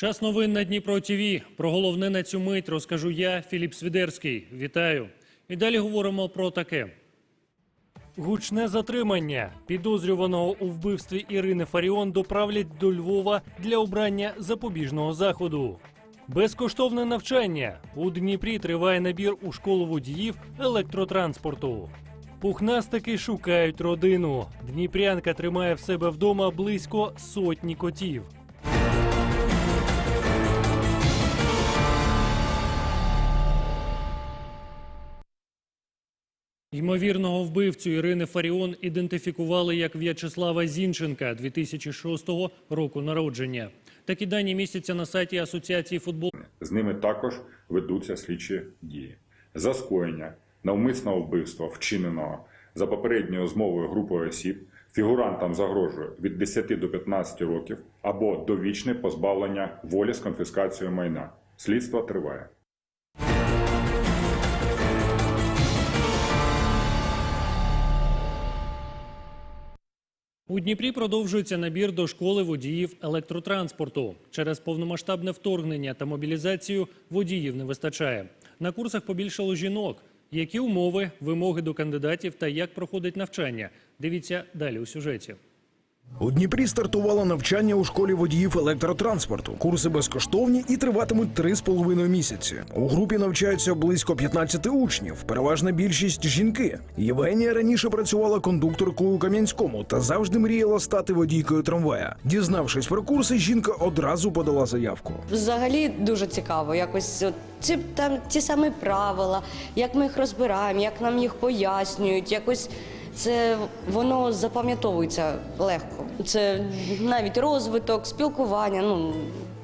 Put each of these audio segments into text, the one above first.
Час новин на Дніпро ТВ. Про головне на цю мить розкажу я, Філіп Свідерський. Вітаю. І далі говоримо про таке. Гучне затримання. Підозрюваного у вбивстві Ірини Фаріон доправлять до Львова для обрання запобіжного заходу. Безкоштовне навчання. У Дніпрі триває набір у школу водіїв електротранспорту. Пухнастики шукають родину. Дніпрянка тримає в себе вдома близько сотні котів. Ймовірного вбивцю Ірини Фаріон ідентифікували як В'ячеслава Зінченка 2006 року народження. Такі дані містяться на сайті Асоціації футболу. З ними також ведуться слідчі дії. За скоєння навмисного вбивства, вчиненого за попередньою змовою групою осіб, фігурантам загрожує від 10 до 15 років або довічне позбавлення волі з конфіскацією майна. Слідство триває. У Дніпрі продовжується набір до школи водіїв електротранспорту. Через повномасштабне вторгнення та мобілізацію водіїв не вистачає. На курсах побільшало жінок. Які умови, вимоги до кандидатів та як проходить навчання? Дивіться далі у сюжеті. У Дніпрі стартувало навчання у школі водіїв електротранспорту. Курси безкоштовні і триватимуть три з половиною місяці. У групі навчаються близько 15 учнів, переважна більшість жінки. Євгенія раніше працювала кондукторкою у Кам'янському та завжди мріяла стати водійкою трамвая. Дізнавшись про курси, жінка одразу подала заявку. Взагалі дуже цікаво. Якось ці там ті самі правила, як ми їх розбираємо, як нам їх пояснюють. Якось це воно запам'ятовується легко. Це навіть розвиток, спілкування. Ну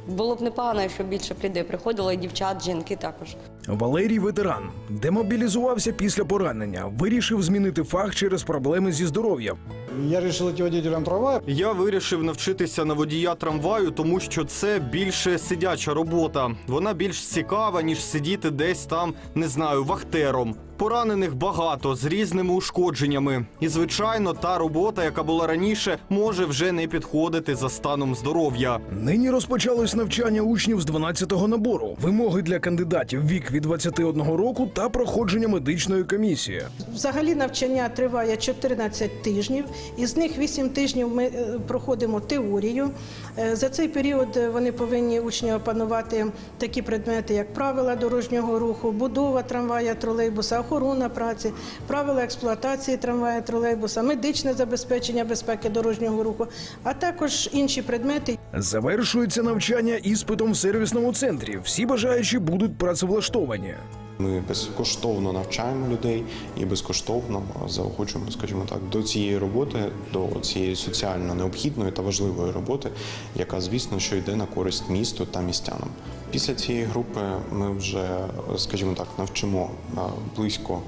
було б непогано, якщо більше б людей приходило, і дівчат, жінки також. Валерій ветеран демобілізувався після поранення, вирішив змінити фах через проблеми зі здоров'ям. Я решил идти водителем трамвая. Я вирішив навчитися на водія трамваю, тому що це більше сидяча робота. Вона більш цікава, ніж сидіти десь там, не знаю, вахтером. Поранених багато з різними ушкодженнями. І, звичайно, та робота, яка була раніше, може вже не підходити за станом здоров'я. Нині розпочалось навчання учнів з 12-го набору, вимоги для кандидатів вік від 21 року та проходження медичної комісії. Взагалі навчання триває 14 тижнів, із них 8 тижнів ми е, проходимо теорію. Е, За цей період е, вони повинні учні опанувати такі предмети, як правила дорожнього руху, будова трамвая, тролейбуса, охорона праці, правила експлуатації трамвая, тролейбуса, медичне забезпечення безпеки дорожнього руху, а також інші предмети, Завершується навчання іспитом в сервісному центрі. Всі бажаючі будуть працевлаштовані. Ми безкоштовно навчаємо людей і безкоштовно заохочуємо, скажімо так, до цієї роботи, до цієї соціально необхідної та важливої роботи, яка, звісно, що йде на користь місту та містянам. Після цієї групи ми вже, скажімо так, навчимо е, близько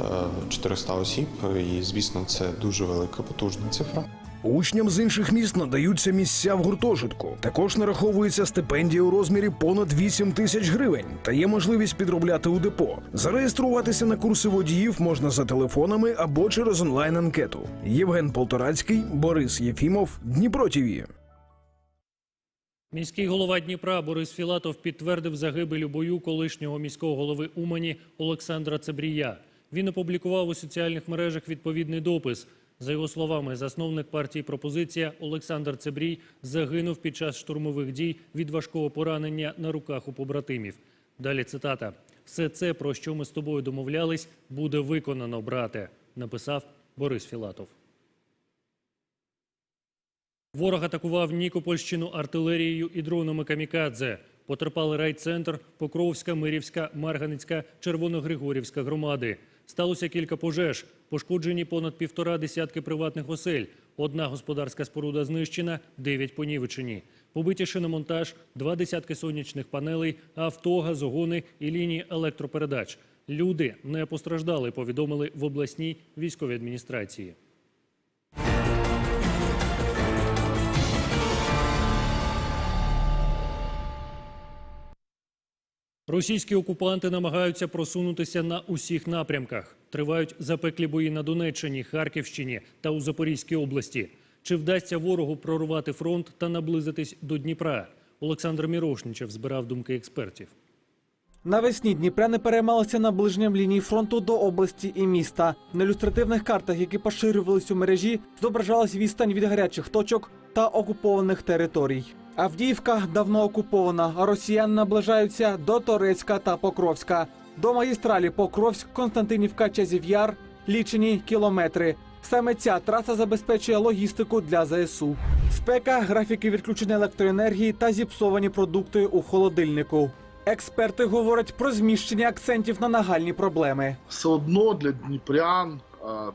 е, 400 осіб, і звісно, це дуже велика потужна цифра. Учням з інших міст надаються місця в гуртожитку. Також нараховується стипендія у розмірі понад 8 тисяч гривень та є можливість підробляти у депо. Зареєструватися на курси водіїв можна за телефонами або через онлайн-анкету. Євген Полторацький, Борис Єфімов, Дніпро ТІВІ. Міський голова Дніпра Борис Філатов підтвердив загибель у бою колишнього міського голови Умані Олександра Цебрія. Він опублікував у соціальних мережах відповідний допис. За його словами, засновник партії «Пропозиція» Олександр Цебрій загинув під час штурмових дій від важкого поранення на руках у побратимів. Далі цитата: «Все це, про що ми з тобою домовлялись, буде виконано, брате», написав Борис Філатов. Ворог атакував Нікопольщину артилерією і дронами камікадзе. Потерпали райцентр, Покровська, Мирівська, Марганицька, Червоногригорівська громади. Сталося кілька пожеж. Пошкоджені понад півтора десятки приватних осель. Одна господарська споруда знищена, дев'ять понівечені. Побиті шиномонтаж, два десятки сонячних панелей, авто, газогони і лінії електропередач. Люди не постраждали, повідомили в обласній військовій адміністрації. Російські окупанти намагаються просунутися на усіх напрямках. Тривають запеклі бої на Донеччині, Харківщині та у Запорізькій області. Чи вдасться ворогу прорвати фронт та наблизитись до Дніпра? Олександр Мірошничев збирав думки експертів. Навесні дніпряни переймалися наближенням лінії фронту до області і міста. На ілюстративних картах, які поширювались у мережі, зображалась відстань від гарячих точок та окупованих територій. Авдіївка давно окупована, а росіяни наближаються до Торецька та Покровська. До магістралі Покровськ, Константинівка, Чазів'яр лічені кілометри. Саме ця траса забезпечує логістику для ЗСУ. Спека, графіки відключення електроенергії та зіпсовані продукти у холодильнику. Експерти говорять про зміщення акцентів на нагальні проблеми. все одно для дніпрян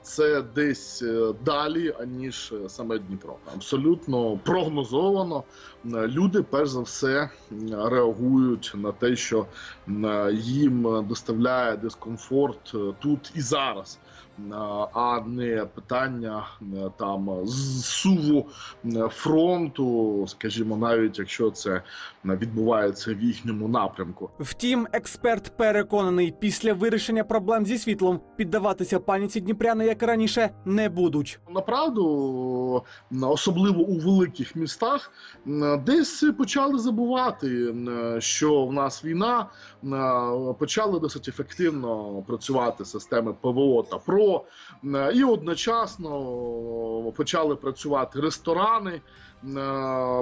це десь е, далі, аніж е, саме Дніпро. Абсолютно прогнозовано. М, Люди, перш за все, реагують на те, що їм доставляє дискомфорт е, тут і зараз. А не питання там зсуву фронту, скажімо, навіть якщо це відбувається в їхньому напрямку. Втім, експерт переконаний, після вирішення проблем зі світлом піддаватися паніці дніпряни, як раніше, не будуть. Направду, особливо у великих містах, десь почали забувати, що в нас війна, почали досить ефективно працювати системи ПВО та ПРО, і одночасно почали працювати ресторани.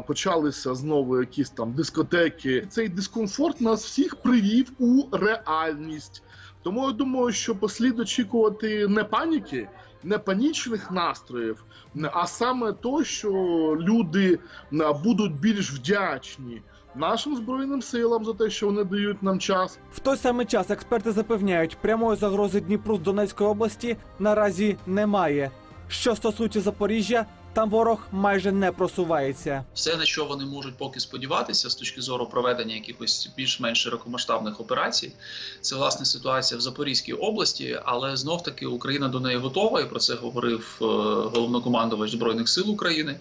Почалися знову якісь там дискотеки. Цей дискомфорт нас всіх привів у реальність. Тому я думаю, що послід очікувати не паніки, не панічних настроїв, а саме то, що люди будуть більш вдячні нашим збройним силам за те, що вони дають нам час. В той самий час експерти запевняють, прямої загрози Дніпру з Донецької області наразі немає. Що стосується Запоріжжя, там ворог майже не просувається. все, на що вони можуть поки сподіватися з точки зору проведення якихось більш-менш широкомасштабних операцій, це власне ситуація в Запорізькій області, але знов таки Україна до неї готова, і про це говорив е, головнокомандувач збройних сил України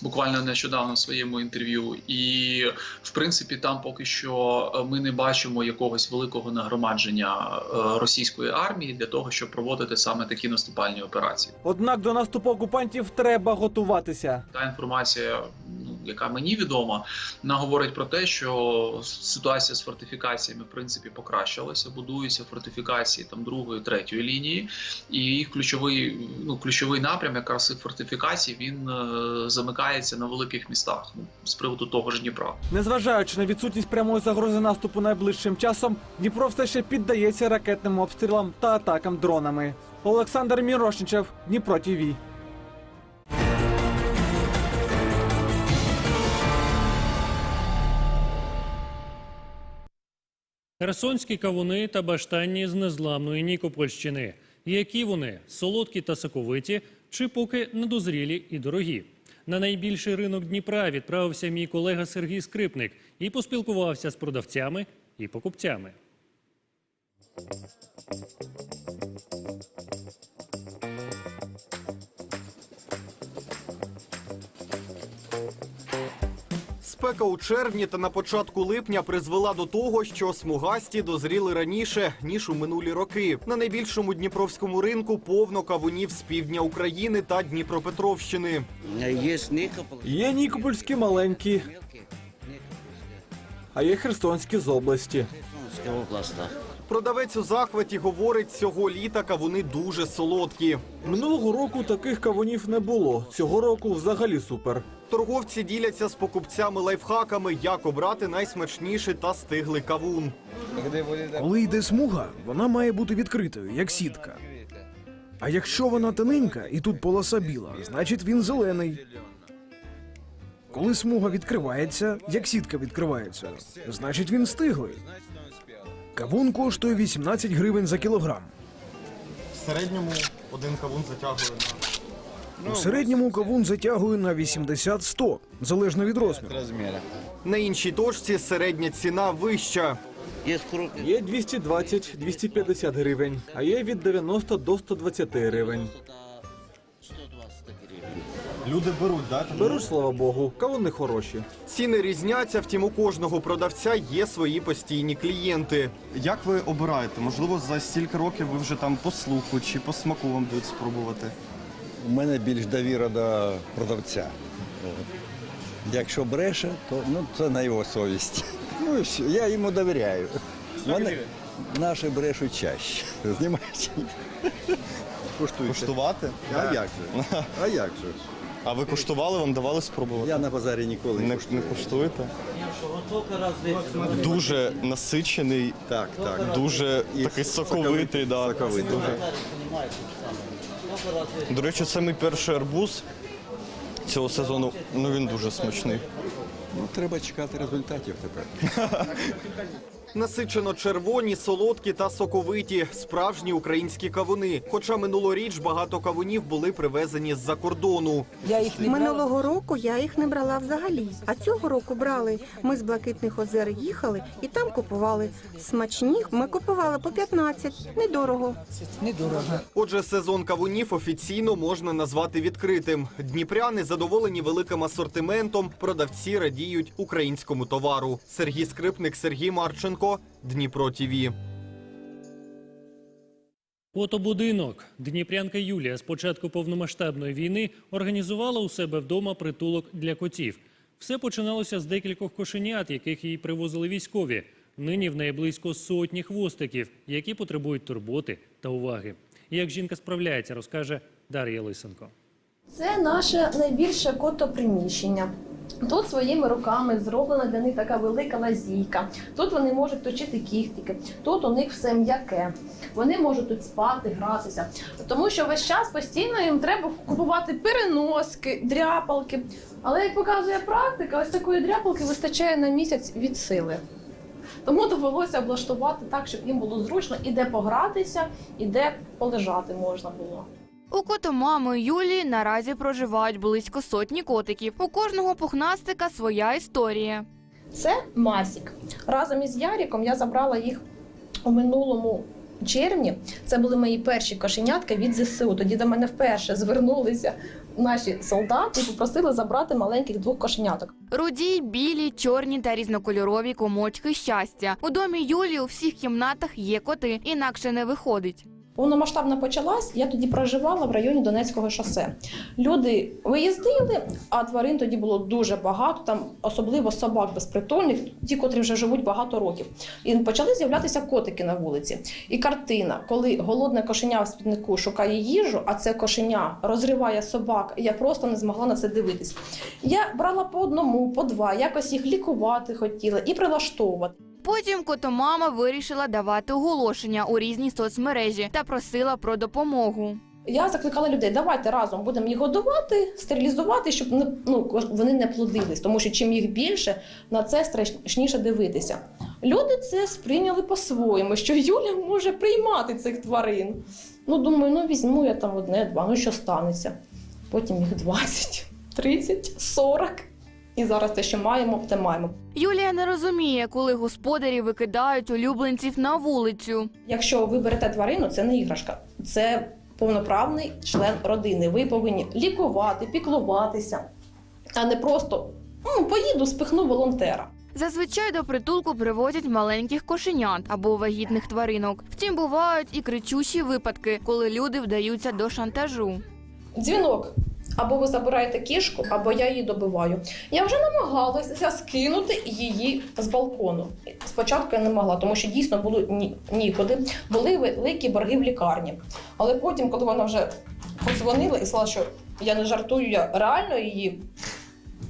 буквально нещодавно в своєму інтерв'ю. І в принципі, там поки що е, ми не бачимо якогось великого нагромадження е, російської армії для того, щоб проводити саме такі наступальні операції. Однак до наступу окупантів треба готуватися. Та інформація, ну яка мені відома, вона говорить про те, що ситуація з фортифікаціями в принципі покращилася. Будуються фортифікації там другої, третьої лінії, і їх ключовий ну ключовий напрям, якраз цих фортифікацій, він е, замикається на великих містах. Ну з приводу того ж Дніпра. Незважаючи на відсутність прямої загрози наступу найближчим часом, Дніпро все ще піддається ракетним обстрілам та атакам дронами. Олександр Мірошничев, Дніпро ТІВІ. Херсонські кавуни та баштанні з незламної Нікопольщини. Які вони солодкі та соковиті, чи поки недозрілі і дорогі? На найбільший ринок Дніпра відправився мій колега Сергій Скрипник і поспілкувався з продавцями і покупцями. Спека у червні та на початку липня призвела до того, що смугасті дозріли раніше ніж у минулі роки. На найбільшому дніпровському ринку повно кавунів з півдня України та Дніпропетровщини. Є нікопольські маленькі, а є херсонські з області. Продавець у захваті говорить, цього літа кавуни дуже солодкі. Минулого року таких кавунів не було. Цього року взагалі супер. Торговці діляться з покупцями лайфхаками, як обрати найсмачніший та стиглий кавун. Коли йде смуга, вона має бути відкритою, як сітка. А якщо вона тоненька і тут полоса біла, значить він зелений. Коли смуга відкривається, як сітка відкривається, значить він стиглий. Кавун коштує 18 гривень за кілограм. В середньому один кавун затягує на У середньому кавун затягує на 80-100, залежно від розміру. На іншій точці середня ціна вища. Є 220-250 гривень, а є від 90 до 120 гривень. 120 гривен. Люди беруть, да? Беруть, слава Богу, кавуни хороші. Ціни різняться, втім у кожного продавця є свої постійні клієнти. Як ви обираєте? Можливо, за стільки років ви вже там по слуху чи по смаку вам дають спробувати? У мене більш довіра до продавця. Якщо бреше, то ну, це на його совість. Ну, і все, я йому довіряю. Вони наші брешуть чаще. Куштуйте. Куштувати? А як же? А як же? А ви куштували, вам давали спробувати? Я на базарі ніколи не Не, куштую. не куштуєте? Дуже насичений, Так, так. дуже І такий соковитий. Да. Соковитий. Дуже. До речі, це мій перший арбуз цього сезону. Ну він дуже смачний. Ну, треба чекати результатів тепер. Насичено червоні, солодкі та соковиті, справжні українські кавуни. Хоча минулоріч багато кавунів були привезені з-за кордону. Минулого року я їх не брала взагалі. А цього року брали. Ми з блакитних озер їхали і там купували. Смачні ми купували по 15. Недорого. Отже, сезон кавунів офіційно можна назвати відкритим. Дніпряни задоволені великим асортиментом. Продавці радіють українському товару. Сергій Скрипник, Сергій Марченко, Дніпро ТІВІ. Котобудинок. Дніпрянка Юлія з початку повномасштабної війни організувала у себе вдома притулок для котів. Все починалося з декількох кошенят, яких їй привозили військові. Нині в неї близько сотні хвостиків, які потребують турботи та уваги. Як жінка справляється, розкаже Дар'я Лисенко. Це наше найбільше котоприміщення. Тут своїми руками зроблена для них така велика лазійка. Тут вони можуть точити кіхтики, тут у них все м'яке. Вони можуть тут спати, гратися. Тому що весь час постійно їм треба купувати переноски, дряпалки. Але як показує практика, ось такої дряпалки вистачає на місяць від сили. Тому довелося облаштувати так, щоб їм було зручно і де погратися, і де полежати можна було. У котомами Юлії наразі проживають близько сотні котиків. У кожного пухнастика своя історія. Це Масік. Разом із Яріком я забрала їх у минулому червні. Це були мої перші кошенятка від ЗСУ. Тоді до мене вперше звернулися наші солдати і попросили забрати маленьких двох кошеняток. Руді, білі, чорні та різнокольорові комочки щастя. У домі Юлії у всіх кімнатах є коти, інакше не виходить. Повномасштабна почалась, я тоді проживала в районі Донецького шосе. Люди виїздили, а тварин тоді було дуже багато, там особливо собак безпритульних, ті, котрі вже живуть багато років. І почали з'являтися котики на вулиці. І картина, коли голодне кошеня в спіднику шукає їжу, а це кошеня розриває собак, я просто не змогла на це дивитись. Я брала по одному, по два, якось їх лікувати хотіла і прилаштовувати. Потім котомама вирішила давати оголошення у різні соцмережі та просила про допомогу. Я закликала людей, давайте разом будемо їх годувати, стерилізувати, щоб ну, вони не плодились, тому що чим їх більше, на це страшніше дивитися. Люди це сприйняли по-своєму, що Юля може приймати цих тварин. Ну, думаю, ну візьму я там одне-два, ну що станеться. Потім їх 20, 30, 40. І зараз те, що маємо, те маємо. Юлія не розуміє, коли господарі викидають улюбленців на вулицю. Якщо ви берете тварину, це не іграшка, це повноправний член родини. Ви повинні лікувати, піклуватися, а не просто ну, поїду, спихну волонтера. Зазвичай до притулку привозять маленьких кошенят або вагітних тваринок. Втім, бувають і кричущі випадки, коли люди вдаються до шантажу. Дзвінок. Або ви забираєте кішку, або я її добиваю. Я вже намагалася скинути її з балкону. Спочатку я не могла, тому що дійсно було ні, нікуди. Були великі борги в лікарні. Але потім, коли вона вже подзвонила і сказала, що я не жартую, я реально її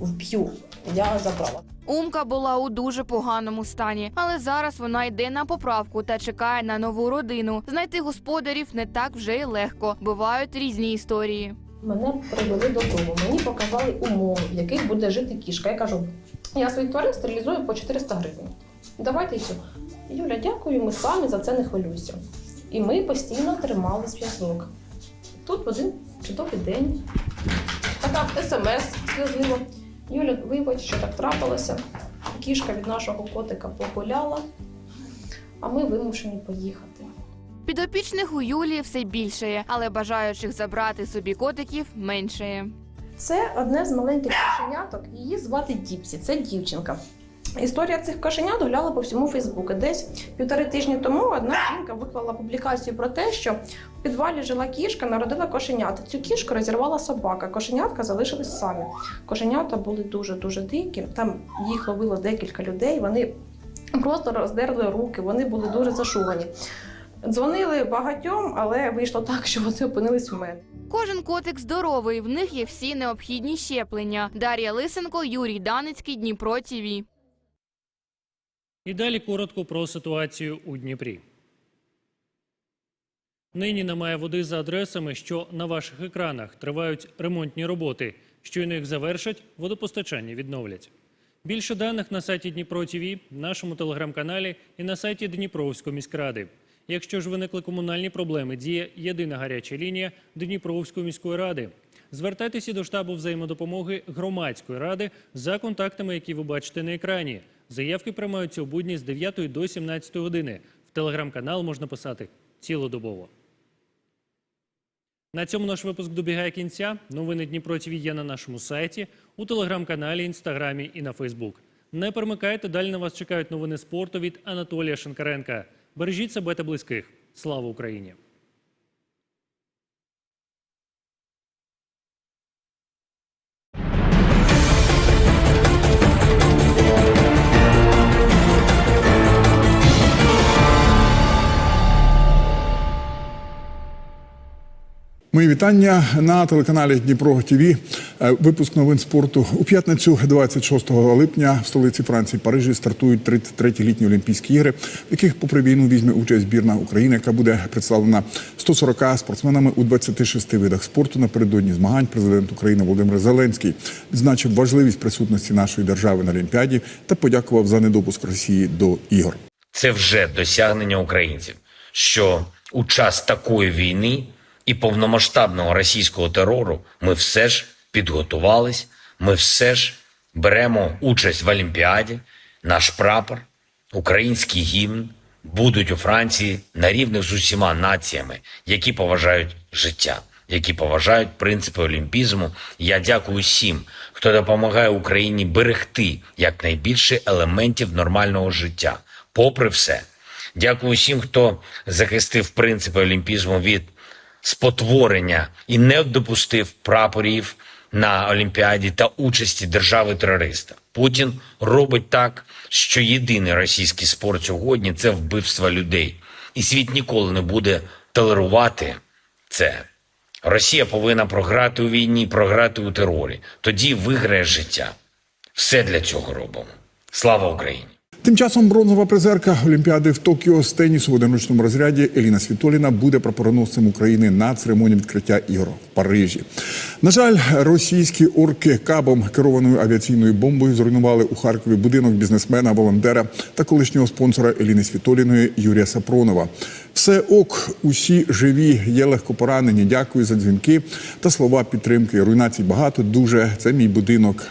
вб'ю, я забрала. Умка була у дуже поганому стані, але зараз вона йде на поправку та чекає на нову родину. Знайти господарів не так вже й легко. Бувають різні історії. Мене привели додому. Мені показали умови, в яких буде жити кішка. Я кажу, я своїх тварин стерилізую по 400 гривень. Давайте все. Юля, дякую, ми самі за це не хвилюйся. І ми постійно тримали зв'язок. Тут один чудовий день. Така смс сльозлива. Юля, вибач, що так трапилося. Кішка від нашого котика погуляла, а ми вимушені поїхати. Підопічних у Юлії все більшає, але бажаючих забрати собі котиків меншає. Це одне з маленьких кошеняток. Її звати Діпсі. Це дівчинка. Історія цих кошенят гуляла по всьому Фейсбуку. Десь півтори тижні тому одна жінка виклала публікацію про те, що в підвалі жила кішка, народила кошенят. Цю кішку розірвала собака. Кошенятка залишились самі. Кошенята були дуже дуже дикі. Там їх ловило декілька людей. Вони просто роздерли руки, вони були дуже зашугані. Дзвонили багатьом, але вийшло так, що вони опинились у мене. Кожен котик здоровий, в них є всі необхідні щеплення. Дар'я Лисенко, Юрій Даницький, Дніпро ТІВІ. І далі коротко про ситуацію у Дніпрі. Нині немає води за адресами, що на ваших екранах тривають ремонтні роботи. Щойно їх завершать, водопостачання відновлять. Більше даних на сайті Дніпро ТІВІ, нашому телеграм-каналі і на сайті Дніпровської міськради. Якщо ж виникли комунальні проблеми, діє єдина гаряча лінія Дніпровської міської ради. Звертайтеся до штабу взаємодопомоги громадської ради за контактами, які ви бачите на екрані. Заявки приймаються у будні з 9 до 17 години. В телеграм-канал можна писати цілодобово. На цьому наш випуск добігає кінця. Новини Дніпро ТВ є на нашому сайті, у телеграм-каналі, інстаграмі і на Фейсбук. Не перемикайте, далі на вас чекають новини спорту від Анатолія Шенкаренка. Бережіть себе та близьких. Слава Україні! Мої вітання на телеканалі Дніпро ТВ. Випуск новин спорту у п'ятницю, 26 липня, в столиці Франції Парижі стартують 33-ті літні Олімпійські ігри, в яких, попри війну, візьме участь збірна України, яка буде представлена 140 спортсменами у 26 видах спорту. Напередодні змагань президент України Володимир Зеленський відзначив важливість присутності нашої держави на Олімпіаді та подякував за недопуск Росії до ігор. Це вже досягнення українців, що у час такої війни і повномасштабного російського терору ми все ж підготувались, ми все ж беремо участь в Олімпіаді, наш прапор, український гімн будуть у Франції на рівних з усіма націями, які поважають життя, які поважають принципи олімпізму. Я дякую всім, хто допомагає Україні берегти якнайбільше елементів нормального життя. Попри все, дякую всім, хто захистив принципи олімпізму від спотворення і не допустив прапорів на Олімпіаді та участі держави-терориста. Путін робить так, що єдиний російський спорт сьогодні це вбивство людей, і світ ніколи не буде толерувати це. Росія повинна програти у війні, програти у терорі. Тоді виграє життя. Все для цього робимо. Слава Україні! Тим часом бронзова призерка Олімпіади в Токіо з тенісу в одиночному розряді Еліна Світоліна буде прапороносцем України на церемонії відкриття ігор в Парижі. На жаль, російські орки кабом керованою авіаційною бомбою зруйнували у Харкові будинок бізнесмена, волонтера та колишнього спонсора Еліни Світоліної Юрія Сапронова. Все ок, усі живі, є легко поранені. Дякую за дзвінки та слова підтримки. Руйнацій багато. Дуже це мій будинок.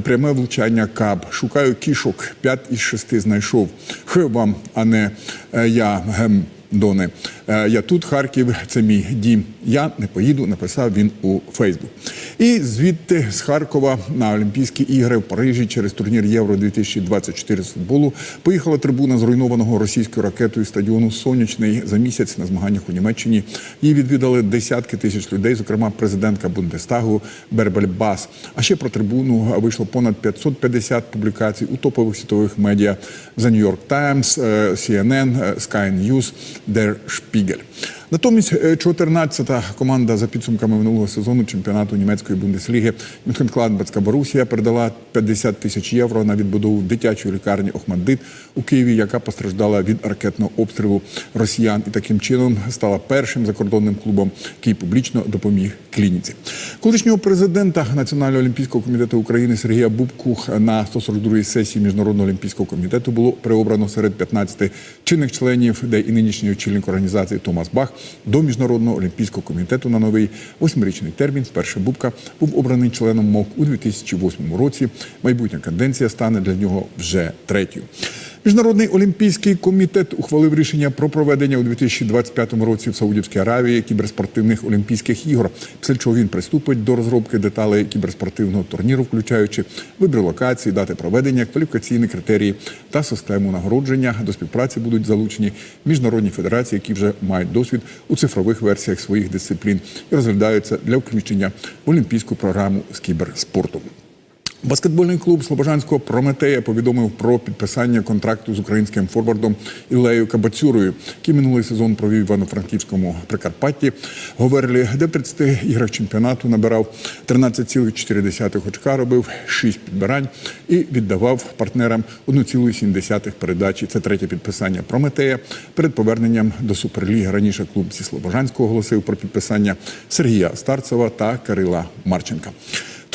Пряме влучання каб. Шукаю кішок. П'ять із шести знайшов. Х вам, а не е, я. Гем. Доне, Е, я тут, Харків, це мій дім. Я не поїду, написав він у Фейсбук. І звідти з Харкова на Олімпійські ігри в Парижі через турнір Євро 2024 з футболу поїхала трибуна зруйнованого російською ракетою стадіону Сонячний за місяць на змаганнях у Німеччині. Її відвідали десятки тисяч людей, зокрема президентка Бундестагу Бербель Бас. А ще про трибуну вийшло понад 550 публікацій у топових світових медіа The New York Times, е, CNN, е, Sky News, Der Spiegel. Spiegel. Натомість е, 14-та команда за підсумками минулого сезону чемпіонату німецької бундесліги Мюнхен-Кладбецька Борусія передала 50 тисяч євро на відбудову дитячої лікарні Охмаддит у Києві, яка постраждала від ракетного обстрілу росіян, і таким чином стала першим закордонним клубом, який публічно допоміг клініці. Колишнього президента Національного олімпійського комітету України Сергія Бубку на 142-й сесії міжнародного олімпійського комітету було переобрано серед 15 чинних членів, де і нинішній очільник організації Томас Бах до міжнародного олімпійського комітету на новий восьмирічний термін. Вперше Бубка був обраний членом МОК у 2008 році. Майбутня каденція стане для нього вже третьою. Міжнародний олімпійський комітет ухвалив рішення про проведення у 2025 році в Саудівській Аравії кіберспортивних олімпійських ігор, після чого він приступить до розробки деталей кіберспортивного турніру, включаючи вибір локації, дати проведення, кваліфікаційні критерії та систему нагородження. До співпраці будуть залучені міжнародні федерації, які вже мають досвід у цифрових версіях своїх дисциплін і розглядаються для включення в олімпійську програму з кіберспорту. Баскетбольний клуб Слобожанського Прометея повідомив про підписання контракту з українським форвардом Ілею Кабацюрою, який минулий сезон провів Івано-Франківському Прикарпатті. Говерлі, де в 30 іграх чемпіонату набирав 13,4 очка, робив 6 підбирань і віддавав партнерам 1,7 передачі. Це третє підписання Прометея. Перед поверненням до Суперліги раніше клуб зі Слобожанського оголосив про підписання Сергія Старцева та Кирила Марченка.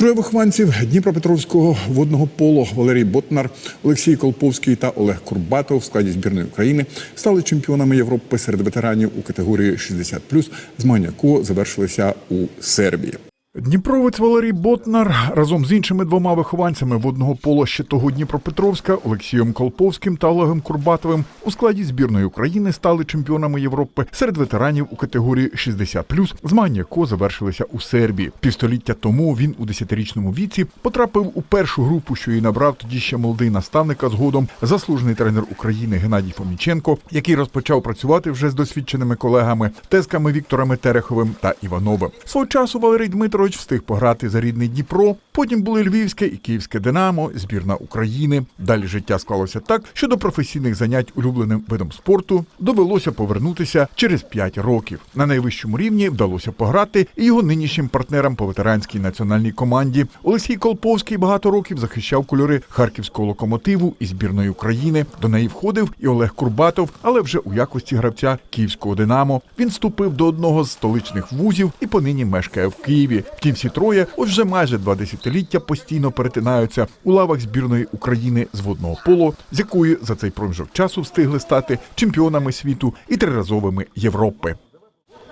Троє вихованців Дніпропетровського водного поло Валерій Ботнар, Олексій Колповський та Олег Курбатов в складі збірної України стали чемпіонами Європи серед ветеранів у категорії 60+, змагання якого завершилися у Сербії. Дніпровець Валерій Ботнар разом з іншими двома вихованцями водного поло ще того Дніпропетровська Олексієм Колповським та Олегом Курбатовим у складі збірної України стали чемпіонами Європи серед ветеранів у категорії 60+, змагання якого завершилися у Сербії. Півстоліття тому він у 10-річному віці потрапив у першу групу, що і набрав тоді ще молодий наставника згодом заслужений тренер України Геннадій Фоміченко, який розпочав працювати вже з досвідченими колегами, тезками Вікторами Тереховим та Івановим. Свого часу Валерій Дмитрович встиг пограти за рідний Дніпро. Потім були Львівське і Київське Динамо, збірна України. Далі життя склалося так, що до професійних занять улюбленим видом спорту довелося повернутися через 5 років. На найвищому рівні вдалося пограти і його нинішнім партнерам по ветеранській національній команді. Олексій Колповський багато років захищав кольори харківського локомотиву і збірної України. До неї входив і Олег Курбатов, але вже у якості гравця київського Динамо. Він вступив до одного з столичних вузів і понині мешкає в Києві. Втім, всі троє ось вже майже два десятиліття постійно перетинаються у лавах збірної України з водного поло, з якої за цей проміжок часу встигли стати чемпіонами світу і триразовими Європи.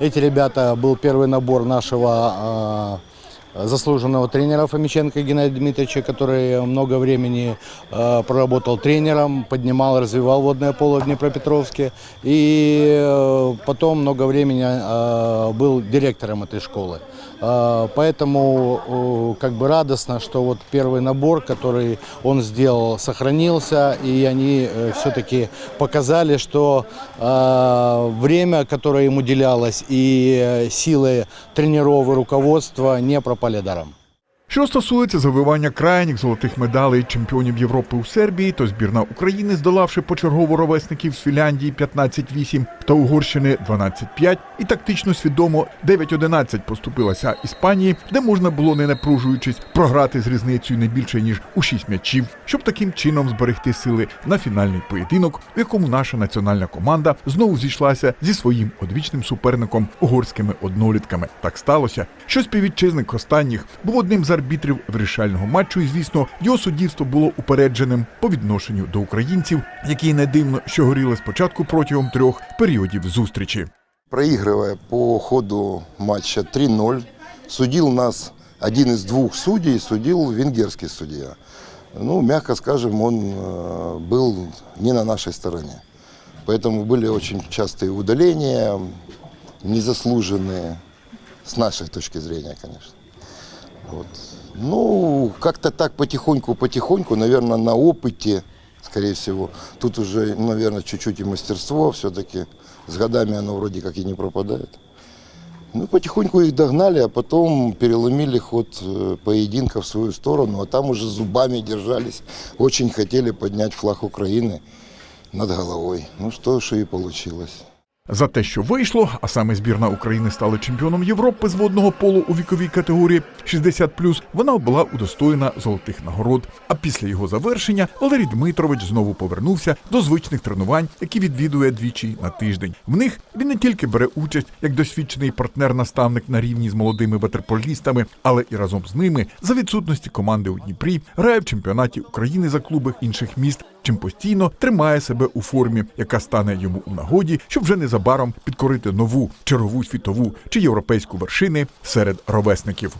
Эти ребята был первый набор нашего э, заслуженного тренера Фомиченко Геннадия Дмитриевича, который много времени э, проработал тренером, поднимал, развивал водное поло в Днепропетровске. И э, потом много времени э, был директором этой школы. Э, Поэтому э, как бы радостно, что вот первый набор, который он сделал, сохранился, и они все-таки показали, что э, время, которое им уделялось, и э, силы тренеров и руководства не пропали даром. Що стосується завивання крайніх золотих медалей чемпіонів Європи у Сербії, то збірна України, здолавши почергово ровесників з Фінляндії 15-8 та Угорщини 12-5, і тактично свідомо 9-11 поступилася Іспанії, де можна було не напружуючись програти з різницею не більше ніж у 6 м'ячів, щоб таким чином зберегти сили на фінальний поєдинок, в якому наша національна команда знову зійшлася зі своїм одвічним суперником угорськими однолітками. Так сталося, що співвітчизник останніх був одним з арбітрів вирішального матчу, і звісно, його суддівство було упередженим по відношенню до українців, які не дивно, що горіли спочатку протягом трьох періодів зустрічі. проигрывая по ходу матча 3-0. Судил нас один из двух судей, судил венгерский судья. Ну, мягко скажем, он э, был не на нашей стороне. Поэтому были очень частые удаления, незаслуженные, с нашей точки зрения, конечно. Вот. Ну, как-то так потихоньку-потихоньку, наверное, на опыте, скорее всего. Тут уже, наверное, чуть-чуть и мастерство все-таки. С годами оно вроде как и не пропадает. Ну, потихоньку их догнали, а потом переломили ход э, поединка в свою сторону, а там уже зубами держались, очень хотели поднять флаг Украины над головой. Ну, что ж и получилось. За те, що вийшло, а саме збірна України стала чемпіоном Європи з водного полу у віковій категорії 60+, вона була удостоєна золотих нагород. А після його завершення Валерій Дмитрович знову повернувся до звичних тренувань, які відвідує двічі на тиждень. В них він не тільки бере участь як досвідчений партнер-наставник на рівні з молодими ватерполістами, але і разом з ними за відсутності команди у Дніпрі грає в чемпіонаті України за клуби інших міст, чим постійно тримає себе у формі, яка стане йому у нагоді, щоб вже незабаром підкорити нову чергову світову чи європейську вершини серед ровесників.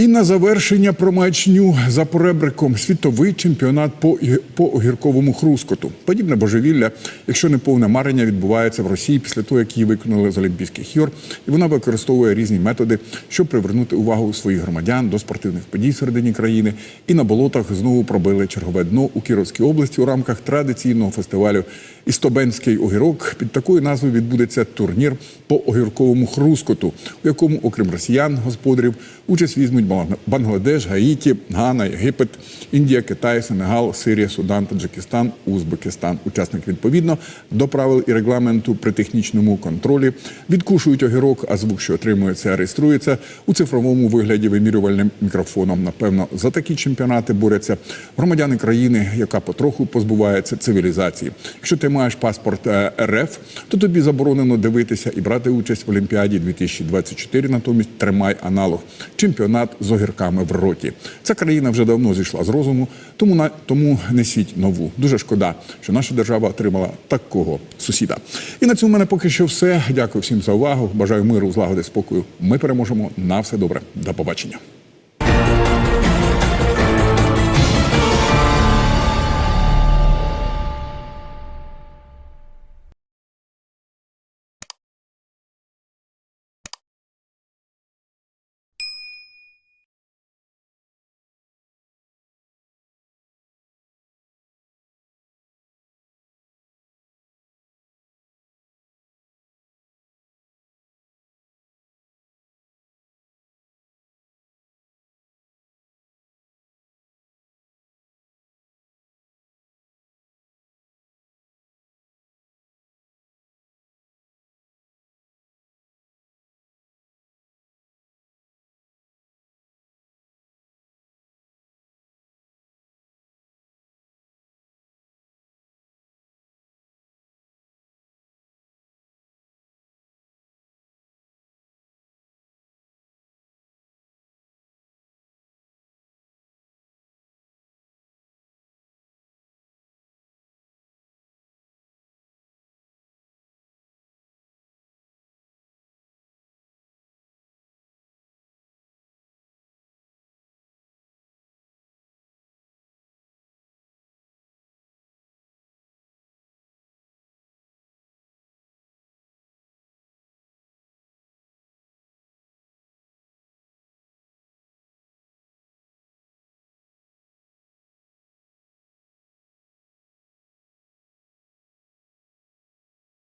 І на завершення про маячню за поребриком світовий чемпіонат по, по огірковому хрускоту. Подібне божевілля, якщо не повне марення, відбувається в Росії після того, як її виконали з Олімпійських ігор, і вона використовує різні методи, щоб привернути увагу своїх громадян до спортивних подій всередині країни. І на болотах знову пробили чергове дно у Кіровській області у рамках традиційного фестивалю Істобенський огірок. Під такою назвою відбудеться турнір по огірковому хрускоту, у якому, окрім росіян, господарів, участь візьмуть Бангладеш, Гаїті, Гана, Єгипет, Індія, Китай, Сенегал, Сирія, Судан, Таджикистан, Узбекистан. Учасник відповідно до правил і регламенту при технічному контролі відкушують огірок, а звук, що отримується, реєструється у цифровому вигляді вимірювальним мікрофоном. Напевно, за такі чемпіонати борються громадяни країни, яка потроху позбувається цивілізації. Якщо ти маєш паспорт е, РФ, то тобі заборонено дивитися і брати участь в Олімпіаді 2024. Натомість тримай аналог чемпіонат з огірками в роті. Ця країна вже давно зійшла з розуму, тому на тому несіть нову. Дуже шкода, що наша держава отримала такого сусіда. І на цьому в мене поки що все. Дякую всім за увагу. Бажаю миру, злагоди, спокою. Ми переможемо. На все добре. До побачення.